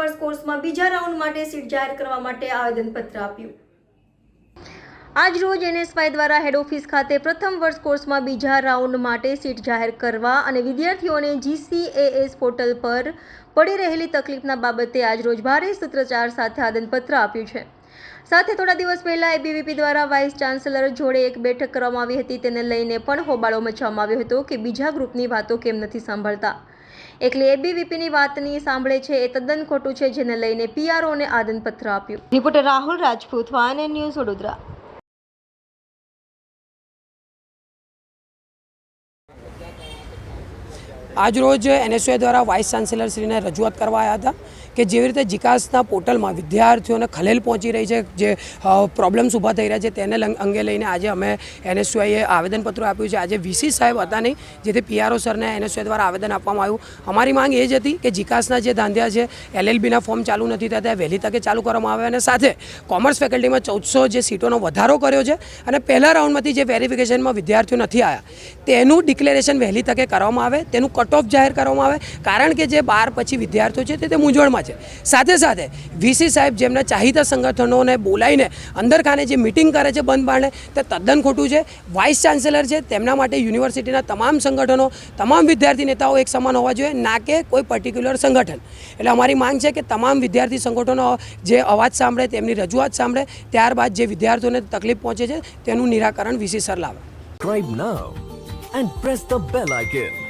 વર્ષ કોર્સમાં બીજા રાઉન્ડ માટે સીટ જાહેર કરવા માટે આવેદનપત્ર આપ્યું. આજ રોજ એનએસવાય દ્વારા હેડ ઓફિસ ખાતે પ્રથમ વર્ષ કોર્સમાં બીજા રાઉન્ડ માટે સીટ જાહેર કરવા અને વિદ્યાર્થીઓને જીસીએએસ પોર્ટલ પર પડી રહેલી તકલીફના બાબતે આજ રોજ ભારે સૂત્રચાર સાથે આવેદનપત્ર આપ્યું છે. સાથે થોડા દિવસ પહેલા એબીવીપી દ્વારા વાઇસ ચાન્સેલર જોડે એક બેઠક કરવામાં આવી હતી. તેને લઈને પણ હોબાળો મચવામાં આવ્યો હતો કે બીજા ગ્રુપની વાતો કેમ નથી સાંભળતા. એટલે એબીવીપીની વાતની સાંભળે છે એ તદ્દન ખોટું છે જેને લઈને પીઆરઓને આદનપત્ર આપ્યું. રિપોર્ટર રાહુલ રાજપૂત વાન ન્યૂઝ વડોદરા. આજરોજ એનએસયુએ દ્વારા વાઇસ ચાન્સેલરશ્રીને રજૂઆત કરવા આવ્યા હતા કે જેવી રીતે જીકાસના પોર્ટલમાં વિદ્યાર્થીઓને ખલેલ પહોંચી રહી છે, જે પ્રોબ્લેમ્સ ઊભા થઈ રહ્યા છે, તેને અંગે લઈને આજે અમે એનએસયુઆઈએ આવેદનપત્ર આપ્યું છે. આજે વીસી સાહેબ હતા નહીં, જેથી પીઆરઓ સરને એનએસયુએ દ્વારા આવેદન આપવામાં આવ્યું. અમારી માંગ એ જ હતી કે જીકાસના જે ધાંધ્યા છે, એલએલબીના ફોર્મ ચાલુ નથી થતા વહેલી તકે ચાલુ કરવામાં આવે અને સાથે કોમર્સ ફેકલ્ટીમાં ચૌદસો જે સીટોનો વધારો કર્યો છે અને પહેલા રાઉન્ડમાંથી જે વેરિફિકેશનમાં વિદ્યાર્થીઓ નથી આવ્યા તેનું ડિક્લેરેશન વહેલી તકે કરવામાં આવે, તેનું કટ ઓફ જાહેર કરવામાં આવે, કારણ કે જે બાર પછી વિદ્યાર્થીઓ છે તે તે મૂંઝવણમાં છે. સાથે સાથે વીસી સાહેબ જેમના ચાહિતા સંગઠનોને બોલાવીને અંદરખાને જે મિટિંગ કરે છે બંધ બારણે, તે તદ્દન ખોટું છે. વાઇસ ચાન્સેલર છે, તેમના માટે યુનિવર્સિટીના તમામ સંગઠનો, તમામ વિદ્યાર્થી નેતાઓ એક સમાન હોવા જોઈએ, ના કે કોઈ પર્ટિક્યુલર સંગઠન. એટલે અમારી માંગ છે કે તમામ વિદ્યાર્થી સંગઠનો જે અવાજ સાંભળે, તેમની રજૂઆત સાંભળે, ત્યારબાદ જે વિદ્યાર્થીઓને તકલીફ પહોંચે છે, તેનું નિરાકરણ વીસી સર લાવે. Subscribe now and press the bell icon.